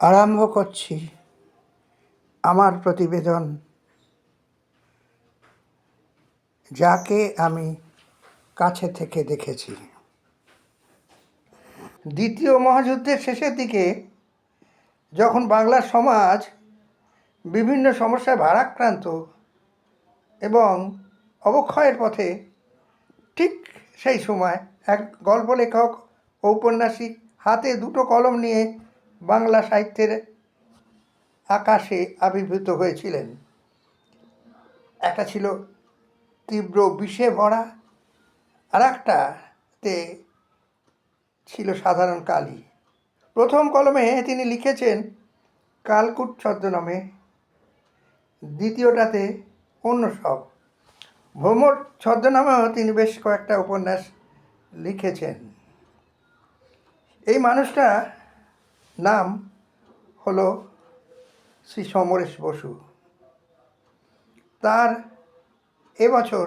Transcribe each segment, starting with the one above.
আরম্ভ করছি আমার প্রতিবেদন। যাকে আমি কাছে থেকে দেখেছি। দ্বিতীয় মহাযুদ্ধের শেষের দিকে যখন বাংলার সমাজ বিভিন্ন সমস্যায় ভারাক্রান্ত এবং অবক্ষয়ের পথে, ঠিক সেই সময় এক গল্প লেখক ঔপন্যাসিক হাতে দুটো কলম নিয়ে বাংলা সাহিত্যের আকাশে আবির্ভূত হয়েছিলেন। একটা ছিল তীব্র বিষে ভরা আর একটাতে ছিল সাধারণ কালি। প্রথম কলমে তিনি লিখেছেন, কালকুট ছদ্মনামে, দ্বিতীয়টাতে অন্য সব। ভ্রমর ছদ্মনামেও তিনি বেশ কয়েকটা উপন্যাস লিখেছেন। এই মানুষটা নাম হলো শ্রী সমরেশ বসু। তার এবছর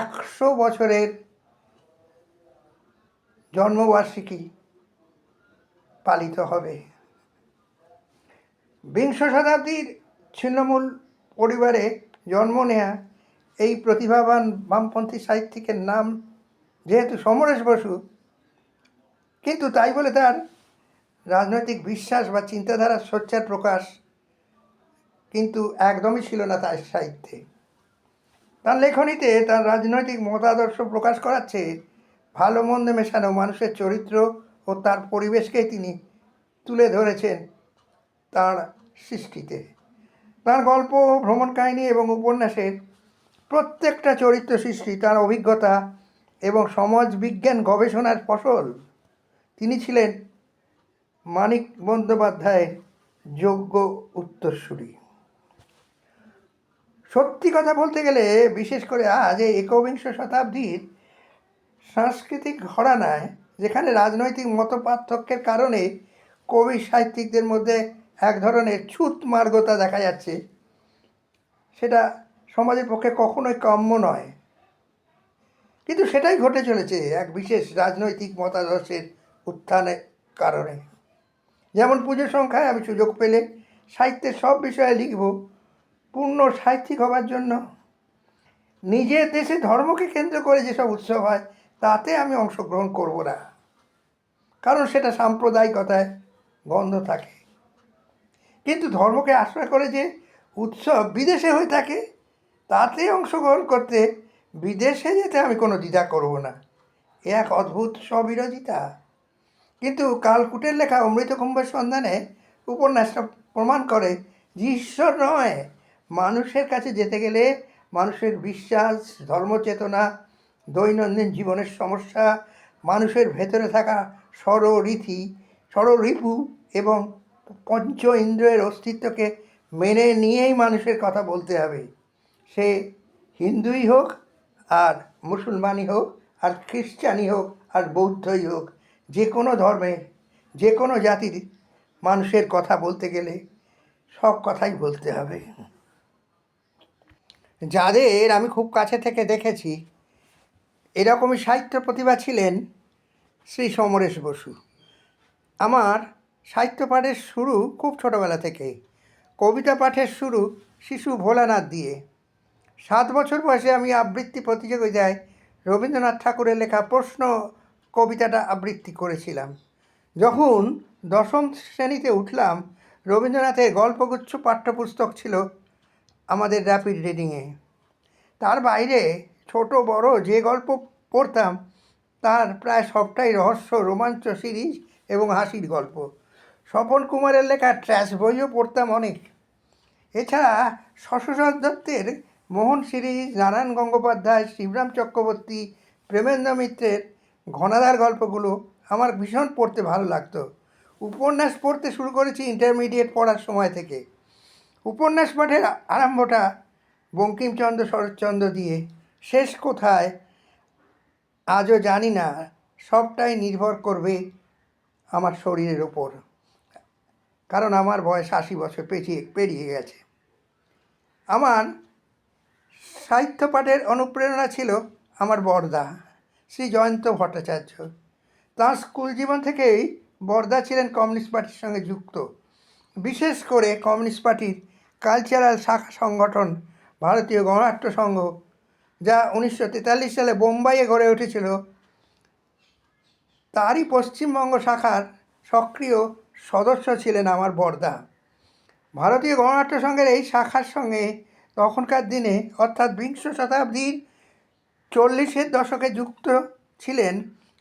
একশো বছরের জন্মবার্ষিকী পালিত হবে। বিংশ শতাব্দীর ছিন্নমূল পরিবারে জন্ম নেয়া এই প্রতিভাবান বামপন্থী সাহিত্যিকের নাম যেহেতু সমরেশ বসু, কিন্তু তাই বলে তার রাজনৈতিক বিশ্বাস বা চিন্তাধারার সোচ্চার প্রকাশ কিন্তু একদমই ছিল না তার সাহিত্যে। তার লেখনীতে তার রাজনৈতিক মতাদর্শ প্রকাশ করাচ্ছে ভালো মন্দ মেশানো মানুষের চরিত্র ও তার পরিবেশকেই তিনি তুলে ধরেছেন তার সৃষ্টিতে। তার গল্প, ভ্রমণ কাহিনী এবং উপন্যাসের প্রত্যেকটা চরিত্র সৃষ্টি, তার অভিজ্ঞতা এবং সমাজ বিজ্ঞান গবেষণার ফসল। তিনি ছিলেন মানিক বন্দ্যোপাধ্যায়ের যোগ্য উত্তরসূরি। সত্যি কথা বলতে গেলে, বিশেষ করে আজ এই একবিংশ শতাব্দীর সাংস্কৃতিক ঘরানায়, যেখানে রাজনৈতিক মতপার্থক্যের কারণে কবি সাহিত্যিকদের মধ্যে এক ধরনের ছুত মার্গতা দেখা যাচ্ছে, সেটা সমাজের পক্ষে কখনোই কাম্য নয়। কিন্তু সেটাই ঘটে চলেছে এক বিশেষ রাজনৈতিক মতাদর্শের উত্থানের কারণে। যেমন পুজো সংখ্যায় আমি সুযোগ পেলে সাহিত্যের সব বিষয়ে লিখব পূর্ণ সাহিত্যিক হবার জন্য। নিজের দেশে ধর্মকে কেন্দ্র করে যেসব উৎসব হয়, তাতে আমি অংশগ্রহণ করব না। কারণ সেটা সাম্প্রদায়িকতায় বন্ধ থাকে। কিন্তু ধর্মকে আশ্রয় করে যে উৎসব বিদেশে হয়ে থাকে, তাতে অংশগ্রহণ করতে বিদেশে যেতে আমি কোনো দ্বিধা করব না। এ এক অদ্ভুত স্ববিরোধিতা। কিন্তু কালকুটের লেখা অমৃত কুম্ভের সন্ধানে উপন্যাসটা প্রমাণ করে যে ঈশ্বর নয়, মানুষের কাছে যেতে গেলে মানুষের বিশ্বাস, ধর্মচেতনা, দৈনন্দিন জীবনের সমস্যা, মানুষের ভেতরে থাকা স্বররীতি, স্বররিপু এবং পঞ্চ ইন্দ্রিয়ের অস্তিত্বকে মেনে নিয়েই মানুষের কথা বলতে হবে। সে হিন্দুই হোক আর মুসলমানই হোক আর খ্রিস্টানই হোক আর বৌদ্ধই হোক যে কোনো ধর্মে, যে কোনো জাতির মানুষের কথা বলতে গেলে সব কথাই বলতে হবে। যাদের আমি খুব কাছে থেকে দেখেছি, এরকমই সাহিত্য প্রতিভা ছিলেন শ্রী সমরেশ বসু। আমার সাহিত্য পাঠের শুরু খুব ছোটোবেলা থেকে। কবিতা পাঠের শুরু শিশু ভোলানাথ দিয়ে। সাত বছর বয়সে আমি আবৃত্তি প্রতিযোগিতায় রবীন্দ্রনাথ ঠাকুরের লেখা প্রশ্ন কবিতাটা আবৃত্তি করেছিলাম। যখন দশম শ্রেণীতে উঠলাম, রবীন্দ্রনাথের গল্পগুচ্ছ পাঠ্যপুস্তক ছিল আমাদের র্যাপিড রিডিংয়ে। তার বাইরে ছোট বড় যে গল্প পড়তাম, তার প্রায় সবটাই রহস্য, রোমাঞ্চ সিরিজ এবং হাসির গল্প। স্বপন কুমারের লেখা ট্র্যাশ বইও পড়তাম অনেক। এছাড়া শশধর দত্তের মোহন সিরিজ, নারায়ণ গঙ্গোপাধ্যায়, শিবরাম চক্রবর্তী, প্রেমেন্দ্র মিত্রের ঘনাদার গল্পগুলো আমার ভীষণ পড়তে ভালো লাগতো। উপন্যাস পড়তে শুরু করেছি ইন্টারমিডিয়েট পড়ার সময় থেকে। উপন্যাস পাঠের আরম্ভটা বঙ্কিমচন্দ্র শরৎচন্দ্র দিয়ে। শেষ কোথায়? আজও জানি না। সবটাই নির্ভর করবে আমার শরীরের ওপর। কারণ আমার বয়স আশি বছর পেছিয়ে, পেরিয়ে গেছে। আমার সাহিত্য পাঠের অনুপ্রেরণা ছিল আমার বড়দা। শ্রী জয়ন্ত ভট্টাচার্য। তাঁর স্কুল জীবন থেকেই বর্দা ছিলেন কমিউনিস্ট পার্টির সঙ্গে যুক্ত। বিশেষ করে কমিউনিস্ট পার্টির কালচারাল শাখা সংগঠন ভারতীয় গণনাট্য সংঘ, যা উনিশশো তেতাল্লিশ সালে বোম্বাইয়ে গড়ে উঠেছিল। তারই পশ্চিমবঙ্গ শাখার সক্রিয় সদস্য ছিলেন আমার বর্দা। ভারতীয় গণনাট্য সংঘের এই শাখার সঙ্গে তখনকার দিনে, অর্থাৎ বিংশ শতাব্দীর চল্লিশের দশকে যুক্ত ছিলেন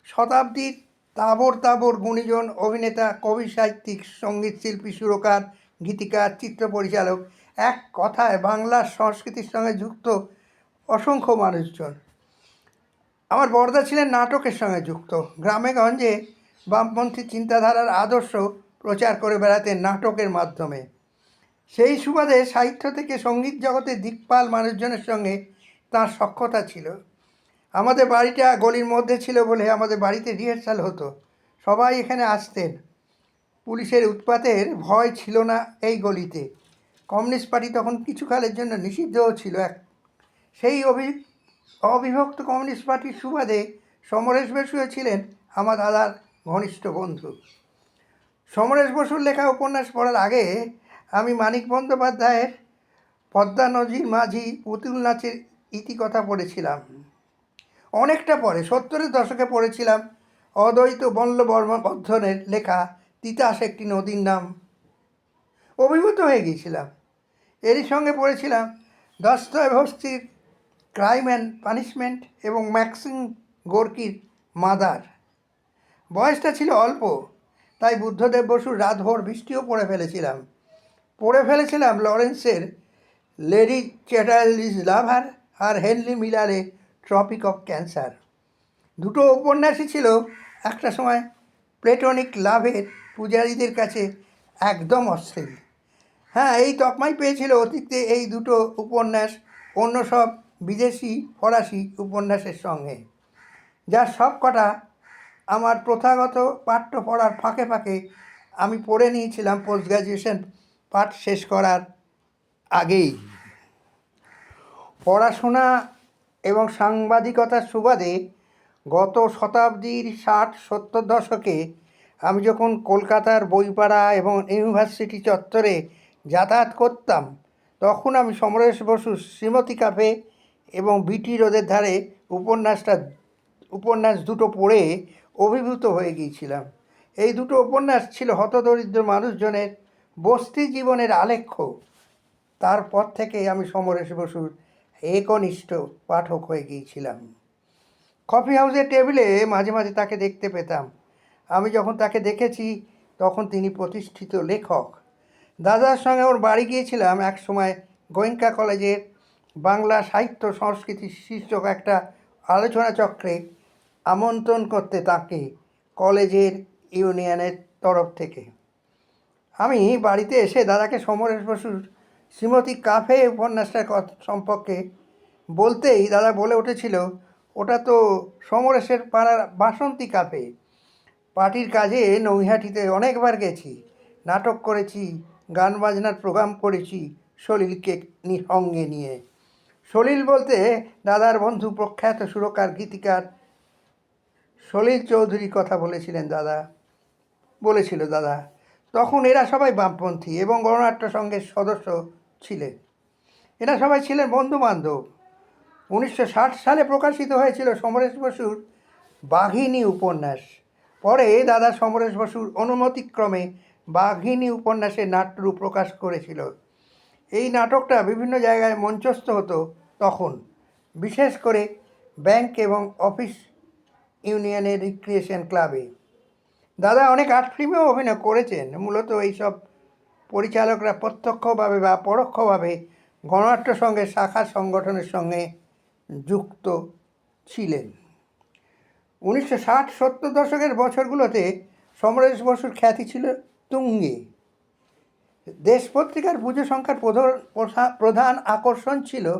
শতাব্দীর তাবর তাবর গুণীজন অভিনেতা, কবি, সাহিত্যিক, সংগীত শিল্পী, সুরকার, গীতিকার, চিত্র পরিচালক। এক কথায় বাংলার সংস্কৃতির সঙ্গে যুক্ত অসংখ্য মানুষজন। আমার বর্দা ছিলেন নাটকের সঙ্গে যুক্ত। গ্রামে গঞ্জে বামপন্থী চিন্তাধারার আদর্শ প্রচার করে বেড়াতেন নাটকের মাধ্যমে। সেই সুবাদে সাহিত্য থেকে সংগীত জগতে দিকপাল মানুষজনের সঙ্গে তার সক্ষতা ছিল। আমাদের বাড়িটা গলির মধ্যে ছিল বলে আমাদের বাড়িতে রিহার্সাল হতো। সবাই এখানে আসতেন। পুলিশের উৎপাতের ভয় ছিল না এই গলিতে। কমিউনিস্ট পার্টি তখন কিছুকালের জন্য নিষিদ্ধও ছিল এক। সেই অভি, অবিভক্ত কমিউনিস্ট পার্টির সুবাদে সমরেশ বসুও ছিলেন আমার দাদার ঘনিষ্ঠ বন্ধু। সমরেশ বসুর লেখা উপন্যাস পড়ার আগে আমি মানিক বন্দ্যোপাধ্যায়ের পদ্মা নদীর মাঝি পুতুল নাচের ইতিকথা পড়েছিলাম। অনেকটা পরে, সত্তরের দশকে পড়েছিলাম, অদ্বৈত বল্লবর্মা বর্ধনের লেখা তিতাস একটি নদীর নাম। অভিভূত হয়ে গিয়েছিলাম। এরই সঙ্গে পড়েছিলাম দস্তভস্তির ক্রাইম অ্যান্ড পানিশমেন্ট এবং ম্যাক্সিম গোর্কির মাদার। বয়সটা ছিল অল্প, তাই বুদ্ধদেব বসুর রাতভর বৃষ্টিও পড়ে ফেলেছিলাম। পড়ে ফেলেছিলাম লরেন্সের লেডি চ্যাটার্লিজ লাভার আর হেনরি মিলারে ট্রপিক অফ ক্যান্সার দুটো উপন্যাসই ছিল। একটা সময় প্লেটনিক লাভের পূজারীদের কাছে একদম অশ্লীল। হ্যাঁ এই তকমাই পেয়েছিল অতীতে এই দুটো উপন্যাস অন্য সব বিদেশি ফরাসি উপন্যাসের সঙ্গে। যার সব কটা আমার প্রথাগত পাঠ্য পড়ার ফাঁকে ফাঁকে আমি পড়ে নিয়েছিলাম পোস্ট গ্র্যাজুয়েশন পাঠ শেষ করার আগেই। পড়াশোনা এবং সাংবাদিকতার সুবাদে গত শতাব্দীর ষাট সত্তর দশকে আমি যখন কলকাতার বইপাড়া এবং ইউনিভার্সিটি চত্বরে যাতায়াত করতাম, তখন আমি সমরেশ বসু শ্রীমতী কাফে এবং বিটি রোদের ধারে উপন্যাসটা, উপন্যাস দুটো পড়ে অভিভূত হয়ে গিয়েছিলাম। এই দুটো উপন্যাস ছিল হতদরিদ্র মানুষজনের বস্তি জীবনের আলেখ্য। তারপর থেকে আমি সমরেশ বসুর একনিষ্ঠ পাঠক হয়ে গিয়েছিলাম। কফি হাউসের টেবিলে মাঝে মাঝে তাকে দেখতে পেতাম। আমি যখন তাকে দেখেছি, তখন তিনি প্রতিষ্ঠিত লেখক। দাদার সঙ্গে ওর বাড়ি গিয়েছিলাম এক সময় গোয়েঙ্কা কলেজের বাংলা সাহিত্য সংস্কৃতি শীর্ষক একটা আলোচনা চক্রে আমন্ত্রণ করতে তাকে কলেজের ইউনিয়নের তরফ থেকে। আমি বাড়িতে এসে দাদাকে সমরেশ বসুর শ্রীমতী কাফে উপন্যাসটার সম্পর্কে বলতেই দাদা বলে উঠেছিল, ওটা তো সমরেশের পাড়ার বাসন্তী কাফে। পার্টির কাজে নৈহাটিতে অনেকবার গেছি। নাটক করেছি, গান বাজনার প্রোগ্রাম করেছি, সলিলকে সঙ্গে নিয়ে। সলিল বলতে, দাদার বন্ধু প্রখ্যাত সুরকার, গীতিকার সলিল চৌধুরী কথা বলেছিলেন দাদা। বলেছিল দাদা। তখন এরা সবাই বামপন্থী এবং গণনাট্য সংঘের সদস্য ছিলেন। এরা সবাই ছিলেন বন্ধু বান্ধব উনিশশো সালে প্রকাশিত হয়েছিল সমরেশ বসুর বাঘিনী উপন্যাস। পরে দাদা সমরেশ বসুর অনুমতিক্রমে বাঘিনী উপন্যাসের নাট্যরূপ প্রকাশ করেছিল। এই নাটকটা বিভিন্ন জায়গায় মঞ্চস্থ হতো তখন। বিশেষ করে ব্যাংক এবং অফিস ইউনিয়নের রিক্রিয়েশন ক্লাবে। দাদা অনেক আর্ট ফিল্মেও অভিনয় করেছেন। মূলত এইসব পরিচালকরা প্রত্যক্ষভাবে বা পরোক্ষভাবে গণনাট্য সঙ্গে শাখা সংগঠনের সঙ্গে যুক্ত ছিলেন। উনিশশো ষাট সত্তর দশকের বছরগুলোতে সমরেশ বসুর খ্যাতি ছিল তুঙ্গে। দেশ পত্রিকার পুজো সংখ্যার প্রধান- প্রধান আকর্ষণ ছিল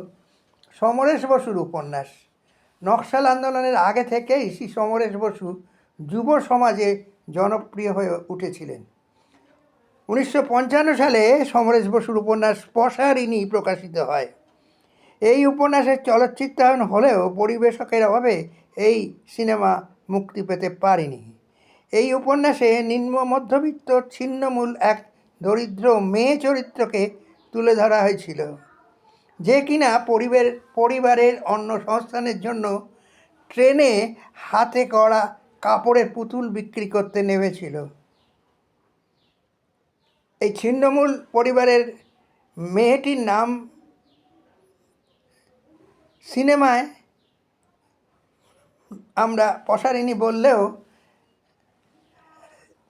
সমরেশ বসুর উপন্যাস। নকশাল আন্দোলনের আগে থেকেই শ্রী সমরেশ বসু যুব সমাজে জনপ্রিয় হয়ে উঠেছিলেন। উনিশশো পঞ্চান্ন সালে সমরেশ বসুর উপন্যাস পশারিণী প্রকাশিত হয়। এই উপন্যাসের চলচ্চিত্রায়ন হলেও পরিবেশকের অভাবে এই সিনেমা মুক্তি পেতে পারেনি। এই উপন্যাসে নিম্ন মধ্যবিত্ত ছিন্নমূল এক দরিদ্র মেয়ে চরিত্রকে তুলে ধরা হয়েছিল, যে কিনা পরিবার, পরিবারের অন্য সংস্থানের জন্য ট্রেনে হাতে করা কাপড়ের পুতুল বিক্রি করতে নেমেছিল। এই ছিন্নমূল পরিবারের মেয়েটির নাম সিনেমায় আমরা পসারিনী বললেও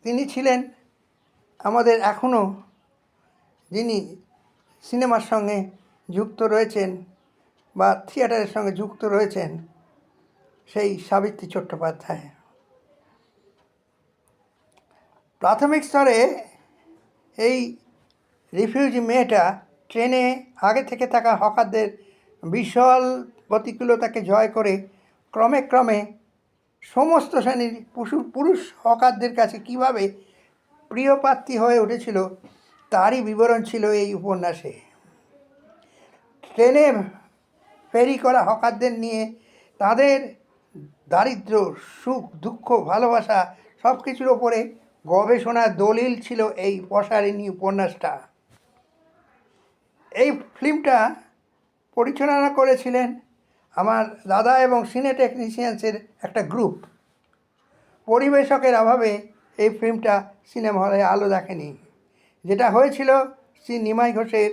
তিনি ছিলেন আমাদের এখনও যিনি সিনেমার সঙ্গে যুক্ত রয়েছেন বা থিয়েটারের সঙ্গে যুক্ত রয়েছেন সেই সাবিত্রী চট্টোপাধ্যায়। প্রাথমিক স্তরে এই রিফিউজি মেয়েটা ট্রেনে আগে থেকে থাকা হকারদের বিশাল প্রতিকূলতাকে জয় করে ক্রমে ক্রমে সমস্ত শ্রেণির পশু পুরুষ হকারদের কাছে কীভাবে প্রিয় প্রার্থী হয়ে উঠেছিল তারই বিবরণ ছিল এই উপন্যাসে। ট্রেনে ফেরি করা হকারদের নিয়ে তাদের দারিদ্র সুখ, দুঃখ, ভালোবাসা সব কিছুর ওপরে গবেষণার দলিল ছিল এই পশারিণী উপন্যাসটা। এই ফিল্মটা পরিচালনা করেছিলেন আমার দাদা এবং সিনে টেকনিশিয়ানসের একটা গ্রুপ। পরিবেশকের অভাবে এই ফিল্মটা সিনেমা হলে আলো দেখেনি। যেটা হয়েছিল শ্রী নিমাই ঘোষের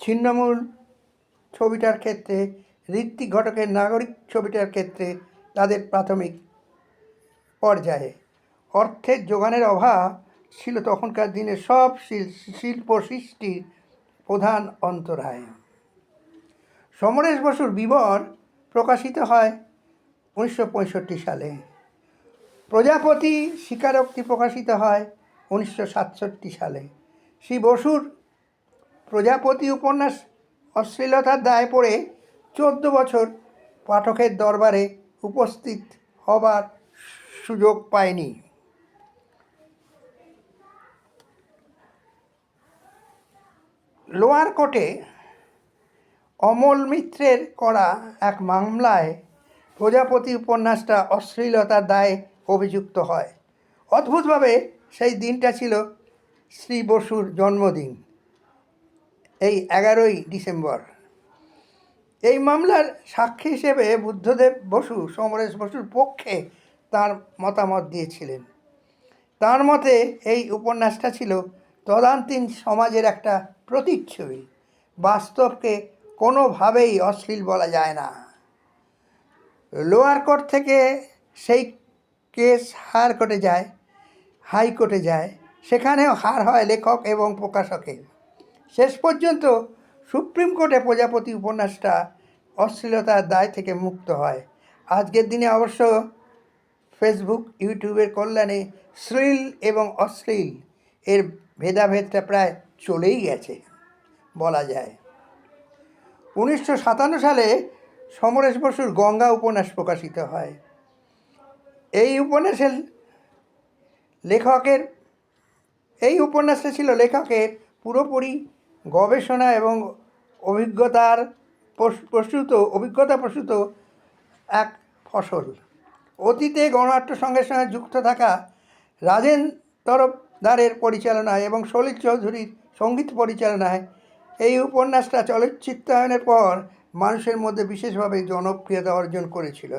ছিন্নমূল ছবিটার ক্ষেত্রে, ঋত্বিক ঘটকের নাগরিক ছবিটার ক্ষেত্রে তাদের প্রাথমিক পর্যায়ে। অর্থের যোগানের অভাব ছিল তখনকার দিনে সব শিল্প সৃষ্টির প্রধান অন্তরায়। সমরেশ বসুর বিবর প্রকাশিত হয় উনিশশো পঁয়ষট্টি সালে। প্রজাপতি স্বীকারোক্তি প্রকাশিত হয় উনিশশো সাতষট্টি সালে। শ্রী বসুর প্রজাপতি উপন্যাস অশ্লীলতার দায় পড়ে চোদ্দ বছর পাঠকের দরবারে উপস্থিত হবার সুযোগ পায়নি। লোয়ার কোর্টে অমল মিত্রের করা এক মামলায় প্রজাপতি উপন্যাসটা অশ্লীলতার দায়ে অভিযুক্ত হয়। অদ্ভুতভাবে সেই দিনটা ছিল শ্রী বসুর জন্মদিন, এই এগারোই ডিসেম্বর। এই মামলার সাক্ষী হিসেবে বুদ্ধদেব বসু, সমরেশ বসুর পক্ষে তার মতামত দিয়েছিলেন। তার মতে এই উপন্যাসটা ছিল তদান্তীন সমাজের একটা প্রতিচ্ছবি। বাস্তবকে কোনোভাবেই অশ্লীল বলা যায় না। লোয়ার কোর্ট থেকে সেই কেস হার কোর্টে যায় হাইকোর্টে যায়। সেখানেও হার হয় লেখক এবং প্রকাশকের। শেষ পর্যন্ত সুপ্রিম কোর্টে প্রজাপতি উপন্যাসটা অশ্লীলতার দায় থেকে মুক্ত হয়। আজকের দিনে অবশ্য ফেসবুক, ইউটিউবের কল্যাণে শ্লীল এবং অশ্লীল এর ভেদাভেদটা প্রায় চলেই গেছে, বলা যায়। উনিশশো সাতান্ন সালে সমরেশ বসুর গঙ্গা উপন্যাস প্রকাশিত হয়। এই উপন্যাসের লেখকের, এই উপন্যাসটা ছিল লেখকের পুরোপুরি গবেষণা এবং অভিজ্ঞতার প্রস- প্রসূত, অভিজ্ঞতা প্রসূত এক ফসল। অতীতে গণনাট্য সঙ্গের সঙ্গে যুক্ত থাকা রাজেন তরফদারের পরিচালনায় এবং সলিল চৌধুরীর সংগীত পরিচালনায়। এই উপন্যাসটা চলচ্চিত্রায়নের পর মানুষের মধ্যে বিশেষভাবে জনপ্রিয়তা অর্জন করেছিল।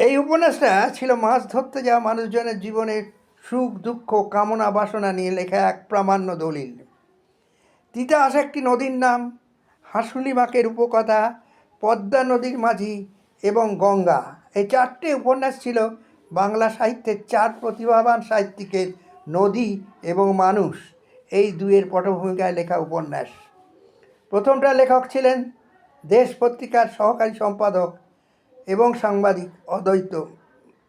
এই উপন্যাসটা ছিল মাছ ধরতে যাওয়া মানুষজনের জীবনের সুখ, দুঃখ, কামনা, বাসনা নিয়ে লেখা এক প্রামাণ্য দলিল। তিতাস একটি নদীর নাম, হাঁসুলি বাঁকের উপকথা, পদ্মা নদীর মাঝি এবং গঙ্গা। এই চারটে উপন্যাস ছিল বাংলা সাহিত্যের চার প্রতিভাবান সাহিত্যিকের নদী এবং মানুষ। এই দুয়ের পটভূমিকায় লেখা উপন্যাস। প্রথমটা লেখক ছিলেন দেশ পত্রিকার সহকারী সম্পাদক এবং সাংবাদিক অদ্বৈত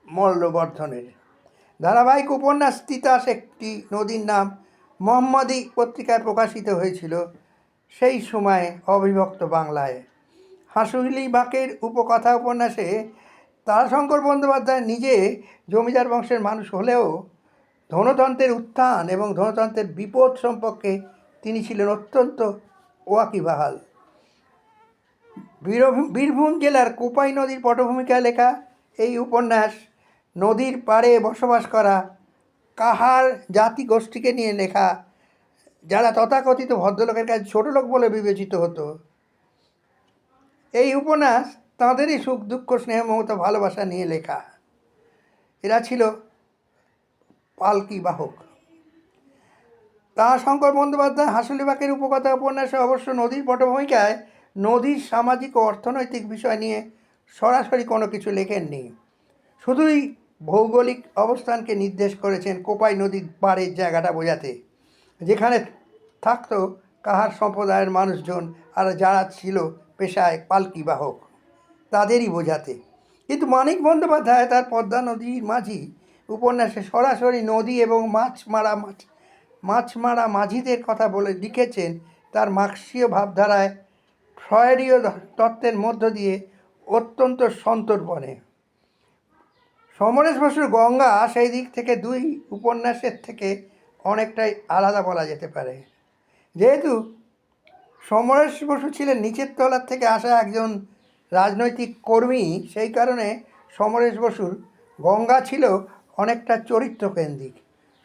মল্লবর্ধনের। ধারাবাহিক উপন্যাস তিতাস একটি নদীর নাম মোহাম্মদী পত্রিকায় প্রকাশিত হয়েছিল সেই সময়ে অবিভক্ত বাংলায়। হাঁসুলি বাঁকের উপকথা উপন্যাসে তারাশঙ্কর বন্দ্যোপাধ্যায় নিজে জমিদার বংশের মানুষ হলেও ধনতন্ত্রের উত্থান এবং ধনতন্ত্রের বিপদ সম্পর্কে তিনি ছিলেন অত্যন্ত ওয়াকিবাহাল। বীরভূম বীরভূম জেলার কোপাই নদীর পটভূমিকায় লেখা এই উপন্যাস নদীর পাড়ে বসবাস করা কাহার জাতি গোষ্ঠীকে নিয়ে লেখা, যারা তথাকথিত ভদ্রলোকের কাছে ছোট লোক বলে বিবেচিত হতো। এই উপন্যাস তাঁদেরই সুখ দুঃখ স্নেহ মমতা ভালোবাসা নিয়ে লেখা। এরা ছিল পালকি বাহক তা শঙ্কর বন্দ্যোপাধ্যায় হাসুলিবাকের উপকথা উপন্যাসে অবশ্য নদীর পটভূমিকায় নদীর সামাজিক ও অর্থনৈতিক বিষয় নিয়ে সরাসরি কোনো কিছু লেখেননি। শুধুই ভৌগোলিক অবস্থানকে নির্দেশ করেছেন কোপাই নদীর পাড়ের জায়গাটা বোঝাতে, যেখানে থাকতো কাহার সম্প্রদায়ের মানুষজন আর যারা ছিল পেশায় পালকি বাহক তাদেরই বোঝাতে। কিন্তু মানিক বন্দ্যোপাধ্যায় তার পদ্মা নদীর মাঝি উপন্যাসে সরাসরি নদী এবং মাছ মারা মাছ মাছ মারা মাঝিদের কথা বলে লিখেছেন তার মার্ক্সীয় ভাবধারায় ফ্রয়েডীয় তত্ত্বের মধ্য দিয়ে অত্যন্ত সন্তর্পণে সমরেশ বসুর গঙ্গা সেই দিক থেকে দুই উপন্যাসের থেকে অনেকটাই আলাদা বলা যেতে পারে। যেহেতু সমরেশ বসু ছিলেন নিচের তলার থেকে আসা একজন রাজনৈতিক কর্মী, সেই কারণে সমরেশ বসুর গঙ্গা ছিল অনেকটা চরিত্রকেন্দ্রিক।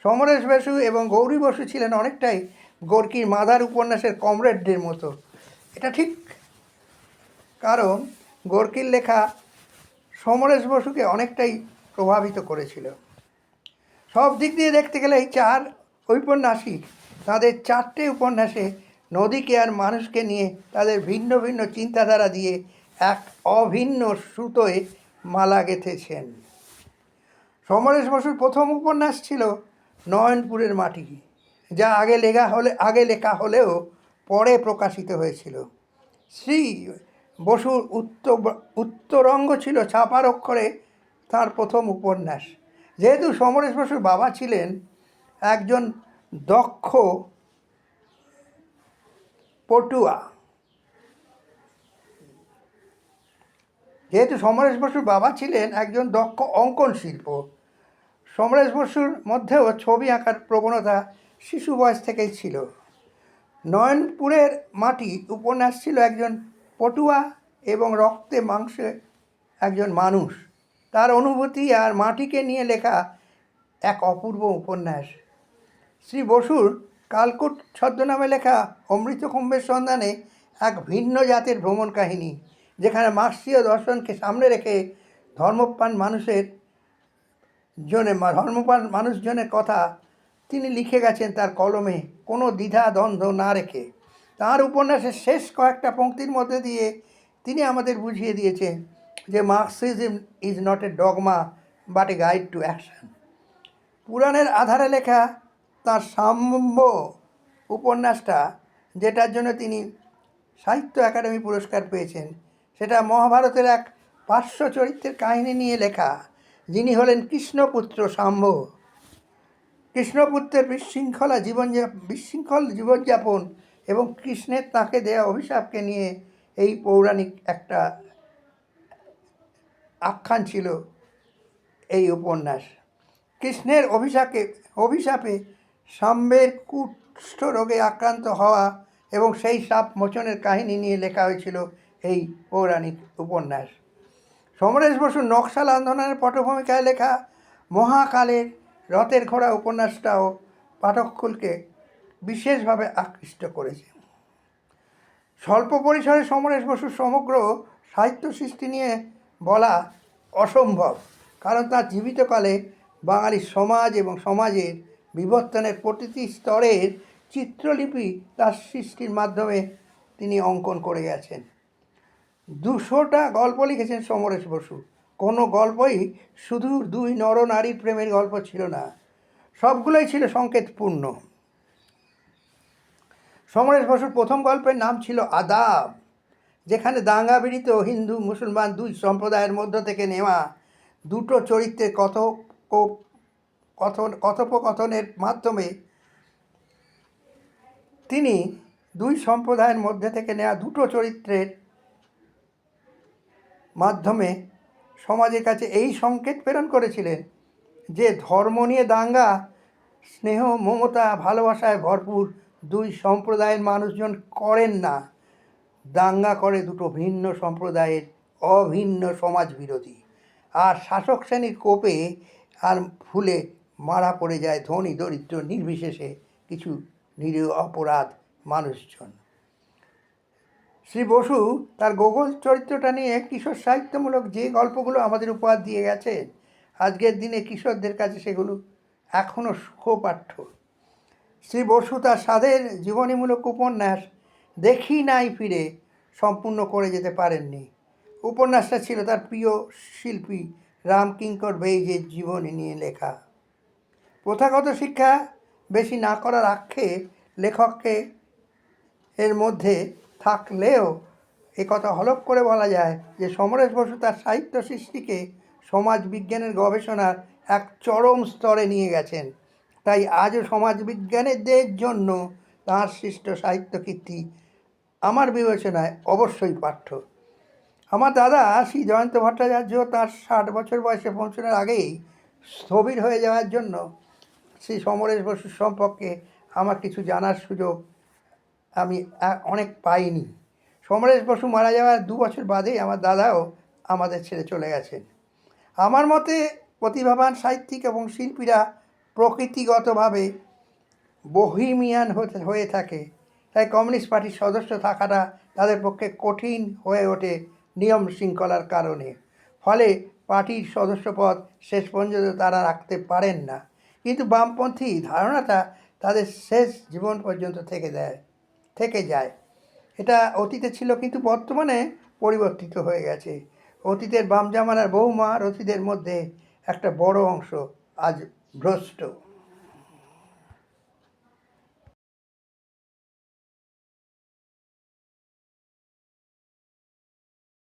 সমরেশ বসু এবং গৌরী বসু ছিলেন অনেকটাই গোর্কির মাদার উপন্যাসের কমরেডদের মতো। এটা ঠিক কারণ গোর্কির লেখা সমরেশ বসুকে অনেকটাই প্রভাবিত করেছিল। সব দিক দিয়ে দেখতে গেলে এই চার ঔপন্যাসিক তাদের চারটে উপন্যাসে নদীকে আর মানুষকে নিয়ে তাদের ভিন্ন ভিন্ন চিন্তাধারা দিয়ে এক অভিন্ন সুতোয় মালা গেঁথেছেন। সমরেশ বসুর প্রথম উপন্যাস ছিল নয়নপুরের মাটি, যা আগে লেখা হলে, আগে লেখা হলেও পরে প্রকাশিত হয়েছিল। শ্রী বসুর উত্তর উত্তরঙ্গ ছিল ছাপার অক্ষরে তাঁর প্রথম উপন্যাস। যেহেতু সমরেশ বসুর বাবা ছিলেন একজন দক্ষ পটুয়া, যেহেতু সমরেশ বসুর বাবা ছিলেন একজন দক্ষ অঙ্কন শিল্প সমরেশ বসুর মধ্যেও ছবি আঁকার প্রবণতা শিশু বয়স থেকেই ছিল। নয়নপুরের মাটি উপন্যাস ছিল একজন পটুয়া এবং রক্তে মাংসে একজন মানুষ। তার অনুভূতি আর মাটিকে নিয়ে লেখা এক অপূর্ব উপন্যাস। শ্রী বসুর কালকুট ছদ্মনামে লেখা অমৃত কুম্ভের সন্ধানে এক ভিন্ন জাতের ভ্রমণ কাহিনী, যেখানে মার্ক্সীয় দর্শনকে সামনে রেখে ধর্মপ্রাণ মানুষের জনে ধর্মপাল মানুষজনের কথা তিনি লিখে গেছেন তার কলমে, কোনো দ্বিধা দ্বন্দ্ব না রেখে। তার উপন্যাসের শেষ কয়েকটা পংক্তির মধ্যে দিয়ে তিনি আমাদের বুঝিয়ে দিয়েছেন যে Marxism is not a dogma, but a guide to action. পুরাণের আধারে লেখা তার সাম্য উপন্যাসটা, যেটার জন্য তিনি সাহিত্য একাডেমি পুরস্কার পেয়েছেন, সেটা মহাভারতের এক পার্শ্ব চরিত্রের কাহিনী নিয়ে লেখা। যিনি হলেন কৃষ্ণপুত্র সাম্য কৃষ্ণপুত্রের বিশৃঙ্খলা জীবন বিশৃঙ্খল জীবনযাপন এবং কৃষ্ণের তাকে দেয়া অভিশাপকে নিয়ে এই পৌরাণিক একটা আখ্যান ছিল এই উপন্যাস। কৃষ্ণের অভিশাপে অভিশাপে সাম্বের কুষ্ঠ রোগে আক্রান্ত হওয়া এবং সেই সাপ মোচনের কাহিনী নিয়ে লেখা হয়েছিল এই পৌরাণিক উপন্যাস। সমরেশ বসুর নকশাল আন্দোলনের পটভূমিকায় লেখা মহাকালের রথের ঘোড়া উপন্যাসটাও পাঠককুলকে বিশেষভাবে আকৃষ্ট করেছে। স্বল্প পরিসরে সমরেশ বসুর সমগ্র সাহিত্য সৃষ্টি নিয়ে বলা অসম্ভব, কারণ তার জীবিতকালে বাঙালি সমাজ এবং সমাজের বিবর্তনের প্রতিটি স্তরের চিত্রলিপি তার সৃষ্টির মাধ্যমে তিনি অঙ্কন করে গেছেন। দুশোটা গল্প লিখেছেন সমরেশ বসু। কোনো গল্পই শুধু দুই নরনারীর প্রেমের গল্প ছিল না, সবগুলোই ছিল সংকেতপূর্ণ। সমরেশ বসুর প্রথম গল্পের নাম ছিল আদাব, যেখানে দাঙ্গা বিড়িত হিন্দু মুসলমান দুই সম্প্রদায়ের মধ্য থেকে নেওয়া দুটো চরিত্রের কথ কথন কথোপকথনের মাধ্যমে তিনি দুই সম্প্রদায়ের মধ্যে থেকে নেওয়া দুটো চরিত্রের মাধ্যমে সমাজের কাছে এই সংকেত প্রেরণ করেছিলেন যে ধর্ম নিয়ে দাঙ্গা, স্নেহ, মমতা, ভালোবাসায় ভরপুর দুই সম্প্রদায়ের মানুষজন করেন না। দাঙ্গা করে দুটো ভিন্ন সম্প্রদায়ের অভিন্ন সমাজ বিরোধী। আর শাসক শ্রেণির কোপে আর ফুলে মারা পড়ে যায় ধনী, দরিদ্র, নির্বিশেষে কিছু নিরীহ অপরাধ মানুষজন। শ্রী বসু তার গোগল চরিত্রটা নিয়ে কিশোর সাহিত্যমূলক যে গল্পগুলো আমাদের উপহার দিয়ে গেছে, আজকের দিনে কিশোরদের কাছে সেগুলো এখনও সুখপাঠ্য। শ্রী বসু তার স্বাদের জীবনীমূলক উপন্যাস দেখি নাই ফিরে সম্পূর্ণ করে যেতে পারেননি। উপন্যাসটা ছিল তার প্রিয় শিল্পী রামকিঙ্কর বেইজের জীবনী নিয়ে লেখা। প্রথাগত শিক্ষা বেশি না করার আক্ষেপ লেখককে এর মধ্যে থাকলেও একথা হলফ করে বলা যায় যে সমরেশ বসু তার সাহিত্য সৃষ্টিকে সমাজ বিজ্ঞানের গবেষণার এক চরম স্তরে নিয়ে গেছেন। তাই আজও সমাজ সমাজবিজ্ঞানীদের জন্য তাঁর সৃষ্ট সাহিত্য কীর্তি আমার বিবেচনায় অবশ্যই পাঠ্য। আমার দাদা শ্রী জয়ন্ত ভট্টাচার্য তার ষাট বছর বয়সে পৌঁছানোর আগেই স্থবির হয়ে যাওয়ার জন্য শ্রী সমরেশ বসুর সম্পর্কে আমার কিছু জানার সুযোগ আমি অনেক পাইনি। সমরেশ বসু মারা যাওয়ার দু বছর বাদেই আমার দাদাও আমাদের ছেড়ে চলে গেছেন। আমার মতে প্রতিভাবান সাহিত্যিক এবং শিল্পীরা প্রকৃতিগতভাবে বহিমিয়ান হয়ে থাকে। তাই কমিউনিস্ট পার্টির সদস্য থাকাটা তাদের পক্ষে কঠিন হয়ে ওঠে নিয়ম শৃঙ্খলার কারণে। ফলে পার্টির সদস্যপদ শেষ পর্যন্ত তারা রাখতে পারেন না। কিন্তু বামপন্থী ধারণাটা তাদের শেষ জীবন পর্যন্ত থেকে দেয় থেকে যায়। এটা অতীতে ছিল কিন্তু বর্তমানে পরিবর্তিত হয়ে গেছে। অতীতের বাম জামানার বহু মহারথীদের মধ্যে একটা বড় অংশ আজ ভ্রষ্ট।